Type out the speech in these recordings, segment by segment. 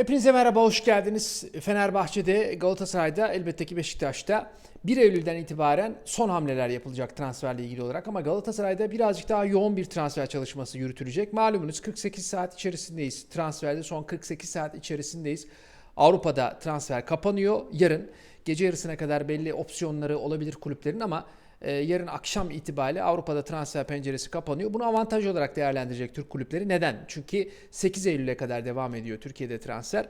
Hepinize merhaba, hoş geldiniz. Fenerbahçe'de, Galatasaray'da, elbette ki Beşiktaş'ta 1 Eylül'den itibaren son hamleler yapılacak transferle ilgili olarak ama Galatasaray'da birazcık daha yoğun bir transfer çalışması yürütülecek. Malumunuz 48 saat içerisindeyiz. Transferde son 48 saat içerisindeyiz. Avrupa'da transfer kapanıyor. Yarın gece yarısına kadar belli opsiyonları olabilir kulüplerin ama e, yarın akşam itibariyle Avrupa'da transfer penceresi kapanıyor. Bunu avantaj olarak değerlendirecek Türk kulüpleri. Neden? Çünkü 8 Eylül'e kadar devam ediyor Türkiye'de transfer.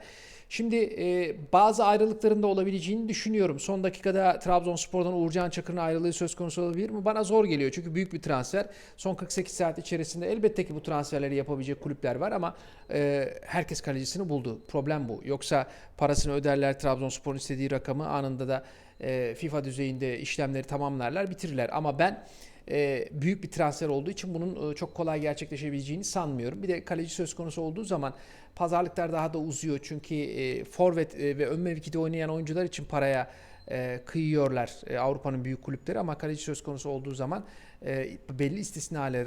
Şimdi e, bazı ayrılıkların da olabileceğini düşünüyorum. Son dakikada Trabzonspor'dan Uğurcan Çakır'ın ayrılığı söz konusu olabilir mi? Bana zor geliyor çünkü büyük bir transfer. Son 48 saat içerisinde elbette ki bu transferleri yapabilecek kulüpler var ama e, herkes kalecisini buldu. Problem bu. Yoksa parasını öderler Trabzonspor'un istediği rakamı anında da e, FIFA düzeyinde işlemleri tamamlarlar, bitirirler. Ama ben e, büyük bir transfer olduğu için bunun e, çok kolay gerçekleşebileceğini sanmıyorum. Bir de kaleci söz konusu olduğu zaman pazarlıklar daha da uzuyor. Çünkü e, forvet e, ve ön mevkide oynayan oyuncular için paraya e, kıyıyorlar e, Avrupa'nın büyük kulüpleri ama kaleci söz konusu olduğu zaman e, belli istisnalar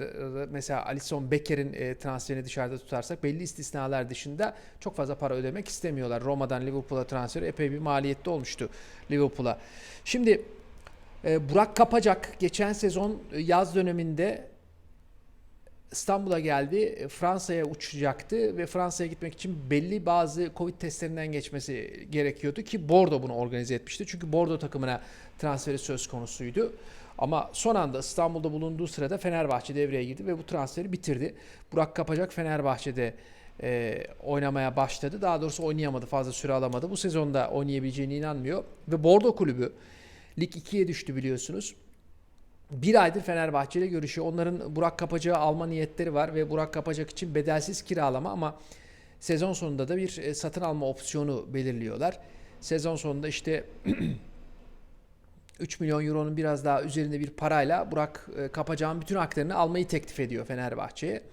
mesela Alisson Becker'in e, transferini dışarıda tutarsak belli istisnalar dışında çok fazla para ödemek istemiyorlar. Roma'dan Liverpool'a transferi epey bir maliyetli olmuştu Liverpool'a. Şimdi e, Burak Kapacak geçen sezon e, yaz döneminde İstanbul'a geldi. E, Fransa'ya uçacaktı ve Fransa'ya gitmek için belli bazı Covid testlerinden geçmesi gerekiyordu ki Bordeaux bunu organize etmişti. Çünkü Bordeaux takımına transferi söz konusuydu. Ama son anda İstanbul'da bulunduğu sırada Fenerbahçe devreye girdi ve bu transferi bitirdi. Burak Kapacak Fenerbahçe'de e, oynamaya başladı. Daha doğrusu oynayamadı, fazla süre alamadı. Bu sezonda oynayabileceğine inanmıyor. Ve Bordeaux kulübü Lig 2'ye düştü biliyorsunuz. Bir aydır Fenerbahçe ile görüşüyor. Onların Burak Kapacak'ı alma niyetleri var ve Burak Kapacak için bedelsiz kiralama ama sezon sonunda da bir e, satın alma opsiyonu belirliyorlar. Sezon sonunda işte 3 milyon euronun biraz daha üzerinde bir parayla Burak e, Kapacak'ın bütün haklarını almayı teklif ediyor Fenerbahçe'ye.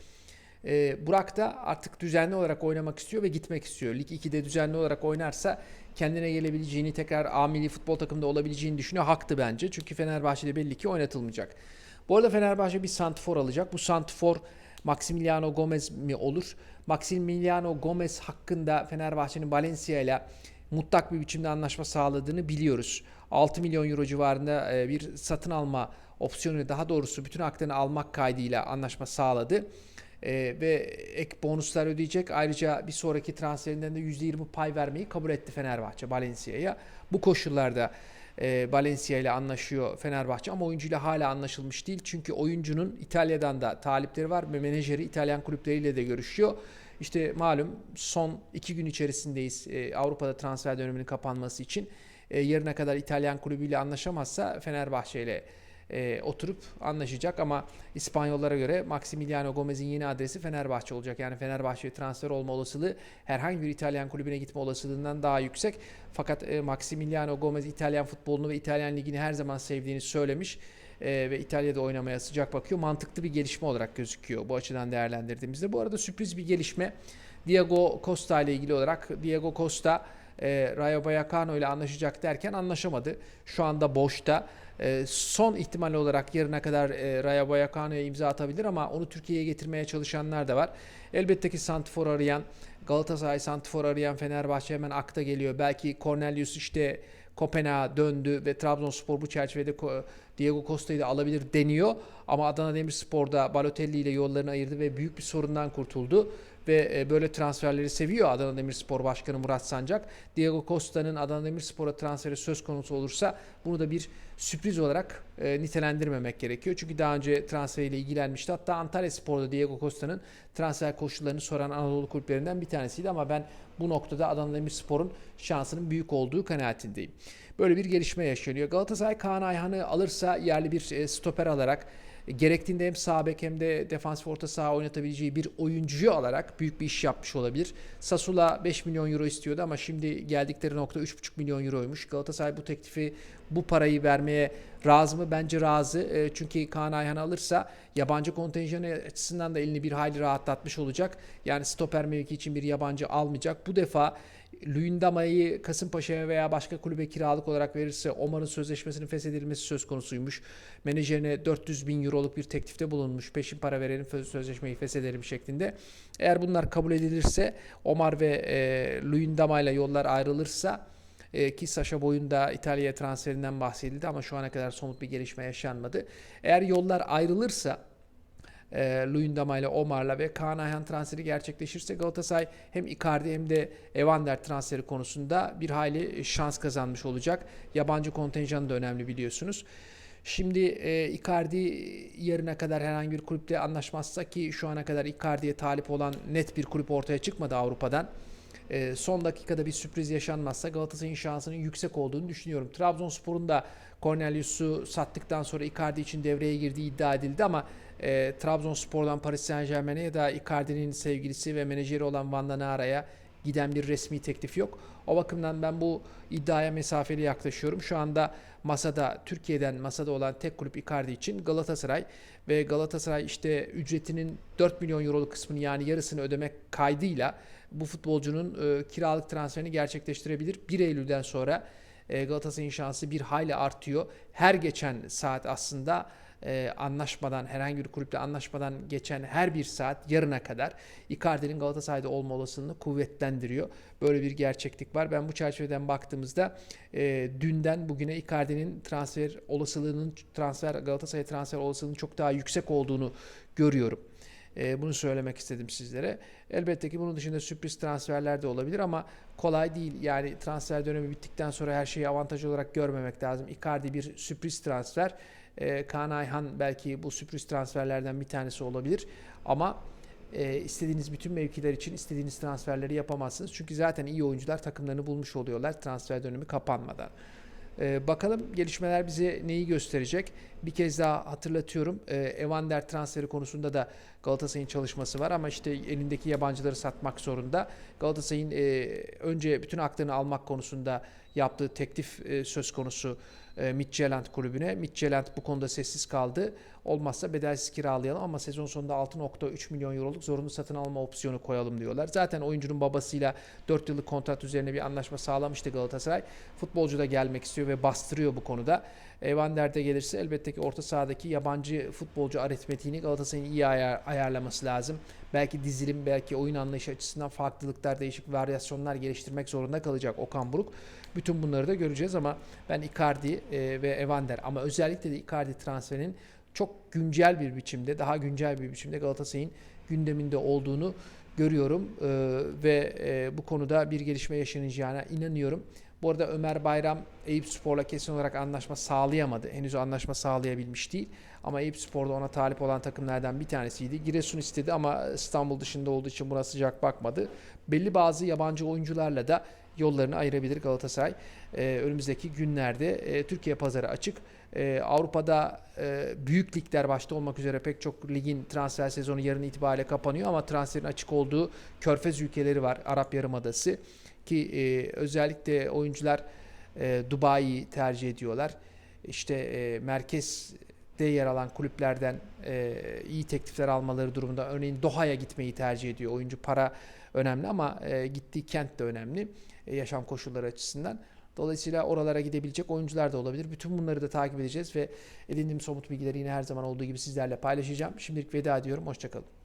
E, Burak da artık düzenli olarak oynamak istiyor ve gitmek istiyor. Lig 2'de düzenli olarak oynarsa kendine gelebileceğini, tekrar A milli futbol takımında olabileceğini düşünüyor. Haktı bence. Çünkü Fenerbahçe'de belli ki oynatılmayacak. Bu arada Fenerbahçe bir santifor alacak. Bu santifor Maximiliano Gomez mi olur? Maximiliano Gomez hakkında Fenerbahçe'nin Valencia ile mutlak bir biçimde anlaşma sağladığını biliyoruz. 6 milyon euro civarında e, bir satın alma opsiyonu daha doğrusu bütün haklarını almak kaydıyla anlaşma sağladı. Ee, ve ek bonuslar ödeyecek. Ayrıca bir sonraki transferinden de %20 pay vermeyi kabul etti Fenerbahçe Valencia'ya. Bu koşullarda e, Valencia ile anlaşıyor Fenerbahçe ama oyuncuyla hala anlaşılmış değil. Çünkü oyuncunun İtalya'dan da talipleri var ve menajeri İtalyan kulüpleriyle de görüşüyor. İşte malum son iki gün içerisindeyiz e, Avrupa'da transfer döneminin kapanması için. E, yarına kadar İtalyan kulübüyle anlaşamazsa Fenerbahçe ile e, oturup anlaşacak ama İspanyollara göre Maximiliano Gomez'in yeni adresi Fenerbahçe olacak. Yani Fenerbahçe'ye transfer olma olasılığı herhangi bir İtalyan kulübüne gitme olasılığından daha yüksek. Fakat e, Maximiliano Gomez İtalyan futbolunu ve İtalyan ligini her zaman sevdiğini söylemiş e, ve İtalya'da oynamaya sıcak bakıyor. Mantıklı bir gelişme olarak gözüküyor bu açıdan değerlendirdiğimizde. Bu arada sürpriz bir gelişme Diego Costa ile ilgili olarak Diego Costa e, Rayo Vallecano ile anlaşacak derken anlaşamadı. Şu anda boşta. E, son ihtimal olarak yarına kadar e, Rayo Vallecano'ya imza atabilir ama onu Türkiye'ye getirmeye çalışanlar da var. Elbette ki Santifor arayan, Galatasaray Santifor arayan Fenerbahçe hemen akta geliyor. Belki Cornelius işte Kopenhag'a döndü ve Trabzonspor bu çerçevede Diego Costa'yı da alabilir deniyor. Ama Adana Demirspor'da Balotelli ile yollarını ayırdı ve büyük bir sorundan kurtuldu ve e, böyle transferleri seviyor Adana Demirspor Başkanı Murat Sancak. Diego Costa'nın Adana Demirspor'a transferi söz konusu olursa bunu da bir sürpriz olarak e, nitelendirmemek gerekiyor. Çünkü daha önce transferiyle ilgilenmişti. Hatta Antalya Spor'da Diego Costa'nın transfer koşullarını soran Anadolu kulüplerinden bir tanesiydi ama ben bu noktada Adana Demirspor'un şansının büyük olduğu kanaatindeyim. Böyle bir gelişme yaşanıyor. Galatasaray Kaan Ayhan'ı alırsa yerli bir e, stoper alarak gerektiğinde hem sağ bek hem de defansif orta saha oynatabileceği bir oyuncuyu alarak büyük bir iş yapmış olabilir. Sasula 5 milyon euro istiyordu ama şimdi geldikleri nokta 3,5 milyon euroymuş. Galatasaray bu teklifi bu parayı vermeye Razı mı? Bence razı. E, çünkü Kaan Ayhan alırsa yabancı kontenjanı açısından da elini bir hayli rahatlatmış olacak. Yani stoper mevki için bir yabancı almayacak. Bu defa Luyendama'yı Kasımpaşa'ya veya başka kulübe kiralık olarak verirse Omar'ın sözleşmesinin feshedilmesi söz konusuymuş. Menajerine 400 bin euroluk bir teklifte bulunmuş. Peşin para verelim sözleşmeyi feshedelim şeklinde. Eğer bunlar kabul edilirse Omar ve e, Luyendama ile yollar ayrılırsa e, ki Sasha Boy'un da İtalya'ya transferinden bahsedildi ama şu ana kadar somut bir gelişme yaşanmadı. Eğer yollar ayrılırsa e, Luyendama ile Omar'la ve Kaan Ayhan transferi gerçekleşirse Galatasaray hem Icardi hem de Evander transferi konusunda bir hayli şans kazanmış olacak. Yabancı kontenjanı da önemli biliyorsunuz. Şimdi e, Icardi yarına kadar herhangi bir kulüple anlaşmazsa ki şu ana kadar Icardi'ye talip olan net bir kulüp ortaya çıkmadı Avrupa'dan. E, son dakikada bir sürpriz yaşanmazsa Galatasaray'ın şansının yüksek olduğunu düşünüyorum. Trabzonspor'un da Cornelius'u sattıktan sonra Icardi için devreye girdiği iddia edildi ama e, Trabzonspor'dan Paris Saint Germain'e ya da Icardi'nin sevgilisi ve menajeri olan Van Nara'ya giden bir resmi teklif yok. O bakımdan ben bu iddiaya mesafeli yaklaşıyorum. Şu anda masada Türkiye'den masada olan tek kulüp Icardi için Galatasaray ve Galatasaray işte ücretinin 4 milyon euroluk kısmını yani yarısını ödemek kaydıyla bu futbolcunun e, kiralık transferini gerçekleştirebilir. 1 Eylül'den sonra e, Galatasaray'ın şansı bir hayli artıyor. Her geçen saat aslında e, anlaşmadan herhangi bir kulüple anlaşmadan geçen her bir saat yarına kadar Icardi'nin Galatasaray'da olma olasılığını kuvvetlendiriyor. Böyle bir gerçeklik var. Ben bu çerçeveden baktığımızda e, dünden bugüne Icardi'nin transfer olasılığının transfer Galatasaray transfer olasılığının çok daha yüksek olduğunu görüyorum. E, bunu söylemek istedim sizlere. Elbette ki bunun dışında sürpriz transferler de olabilir ama kolay değil. Yani transfer dönemi bittikten sonra her şeyi avantaj olarak görmemek lazım. Icardi bir sürpriz transfer. E, Kaan Ayhan belki bu sürpriz transferlerden bir tanesi olabilir. Ama e, istediğiniz bütün mevkiler için istediğiniz transferleri yapamazsınız. Çünkü zaten iyi oyuncular takımlarını bulmuş oluyorlar transfer dönemi kapanmadan. Ee, bakalım gelişmeler bize neyi gösterecek. Bir kez daha hatırlatıyorum. Ee, Evander transferi konusunda da Galatasaray'ın çalışması var ama işte elindeki yabancıları satmak zorunda. Galatasaray'ın e, önce bütün haklarını almak konusunda yaptığı teklif e, söz konusu e, kulübüne. Midtjylland bu konuda sessiz kaldı. Olmazsa bedelsiz kiralayalım ama sezon sonunda 6.3 milyon euroluk zorunlu satın alma opsiyonu koyalım diyorlar. Zaten oyuncunun babasıyla 4 yıllık kontrat üzerine bir anlaşma sağlamıştı Galatasaray. Futbolcu da gelmek istiyor ve bastırıyor bu konuda. Evander de gelirse elbette ki orta sahadaki yabancı futbolcu aritmetiğini Galatasaray'ın iyi ayar, ayarlaması lazım. Belki dizilim, belki oyun anlayışı açısından farklılıklar, değişik varyasyonlar geliştirmek zorunda kalacak Okan Buruk. Bütün bunları da göreceğiz ama ben Icardi e, ve Evander ama özellikle de Icardi transferinin çok güncel bir biçimde, daha güncel bir biçimde Galatasaray'ın gündeminde olduğunu görüyorum e, ve e, bu konuda bir gelişme yaşanacağına inanıyorum. Bu arada Ömer Bayram Eyüp Spor'la kesin olarak anlaşma sağlayamadı. Henüz anlaşma sağlayabilmiş değil. Ama Eyüp Spor'da ona talip olan takımlardan bir tanesiydi. Giresun istedi ama İstanbul dışında olduğu için buna sıcak bakmadı. Belli bazı yabancı oyuncularla da yollarını ayırabilir Galatasaray. Ee, önümüzdeki günlerde e, Türkiye pazarı açık. E, Avrupa'da e, büyük ligler başta olmak üzere pek çok ligin transfer sezonu yarın itibariyle kapanıyor ama transferin açık olduğu körfez ülkeleri var. Arap Yarımadası ki e, özellikle oyuncular e, Dubai'yi tercih ediyorlar. İşte e, merkezde yer alan kulüplerden e, iyi teklifler almaları durumunda örneğin Doha'ya gitmeyi tercih ediyor. Oyuncu para önemli ama e, gittiği kent de önemli e, yaşam koşulları açısından. Dolayısıyla oralara gidebilecek oyuncular da olabilir. Bütün bunları da takip edeceğiz ve edindiğim somut bilgileri yine her zaman olduğu gibi sizlerle paylaşacağım. Şimdilik veda ediyorum. Hoşçakalın.